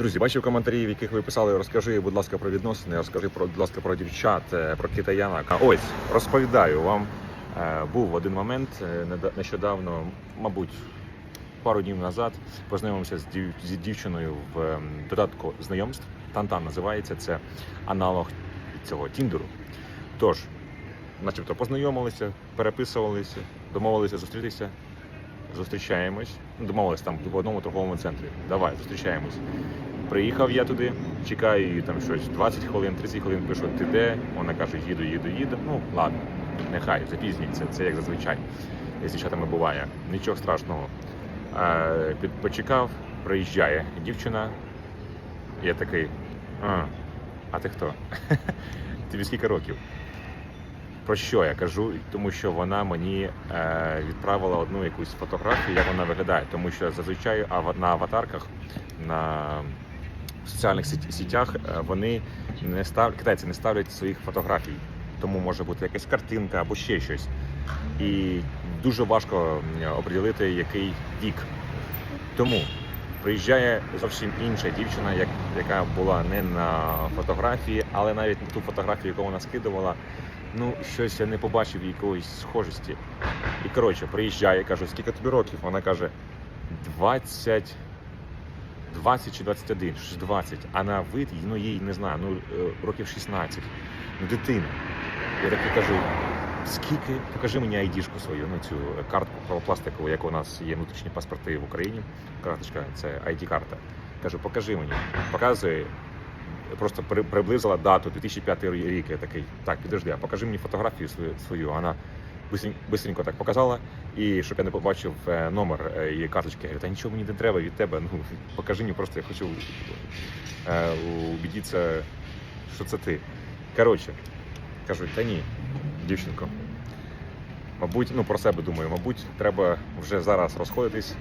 Друзі, бачив коментарі, в яких ви писали, розкажи, будь ласка, про відносини, розкажи про, будь ласка, про дівчат, е, про китаянок. А Ось розповідаю вам. е, Був один момент е, нещодавно, мабуть, пару днів назад познайомився з, дів, з дівчиною в ем, додатку знайомств. Тантан називається це аналог цього Тіндеру. Тож, начебто, познайомилися, переписувалися, домовилися зустрітися. Зустрічаємось. Ну, Домовились там в одному торговому центрі. Давай, зустрічаємось. Приїхав я туди, чекаю її там щось 20 хвилин, 30 хвилин пишу, ти де? Вона каже, їду, їду, їду. Ну, ладно, нехай, запізнюється, це як зазвичай. З дівчатами буває. Нічого страшного. Е, почекав, приїжджає дівчина. Я такий. А, а ти хто? Тобі скільки років? Про що я кажу? Тому що вона мені е, відправила одну якусь фотографію, як вона виглядає. Тому що зазвичай на аватарках на соціальних сітях е, вони не став... китайці не ставлять своїх фотографій. Тому може бути якась картинка або ще щось. І дуже важко оприділити, який вік. Тому приїжджає зовсім інша дівчина, як, яка була не на фотографії, але навіть на ту фотографію, яку вона скидувала, ну щось я не побачив якоїсь схожості. І коротше, приїжджає, кажу, скільки тобі років? Вона каже 20, 20 чи 21, щось 20. А на вид, ну їй не знаю, ну е, років 16. Ну, дитина. Я таки кажу, скільки, покажи мені айдішку свою, ну цю картку пластикову, як у нас є внутрішні паспорти в Україні. Карточка, це ID-карта. Кажу, покажи мені. Показує, просто приблизила дату 2005 рік. Я такий, так, підожди, а покажи мені фотографію свою. свою. Вона бистренько, так показала, і щоб я не побачив е, номер е, її карточки, я говорю, та нічого мені не треба від тебе. Ну покажи мені, просто я хочу е, убедитися, що це ти. Коротше, кажу, та ні, дівчинко. Мабуть, ну про себе думаю, мабуть, треба вже зараз розходитись.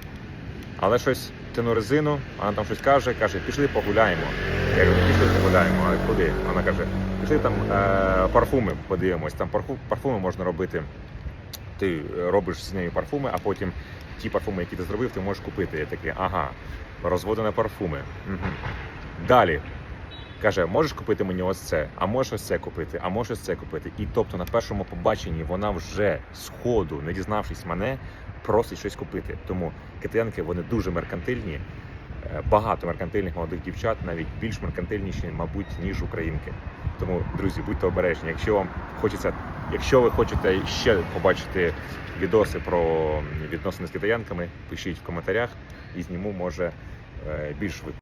Але щось тяну резину, вона там щось каже, каже, пішли погуляємо. Я кажу, пішли погуляємо, а куди? Вона каже, пішли там е, парфуми подивимось. Там парфу, парфуми можна робити. Ти робиш з нею парфуми, а потім ті парфуми, які ти зробив, ти можеш купити. Я такий, ага, розводи на парфуми. Угу. Далі. Каже, можеш купити мені ось це, а можеш ось це купити, а можеш ось це купити. І тобто на першому побаченні вона вже з ходу, не дізнавшись мене, просить щось купити. Тому китаянки вони дуже меркантильні, багато меркантильних молодих дівчат, навіть більш меркантильніші, мабуть, ніж українки. Тому, друзі, будьте обережні. Якщо вам хочеться, якщо ви хочете ще побачити відоси про відносини з китаянками, пишіть в коментарях і зніму може е, більш швидко.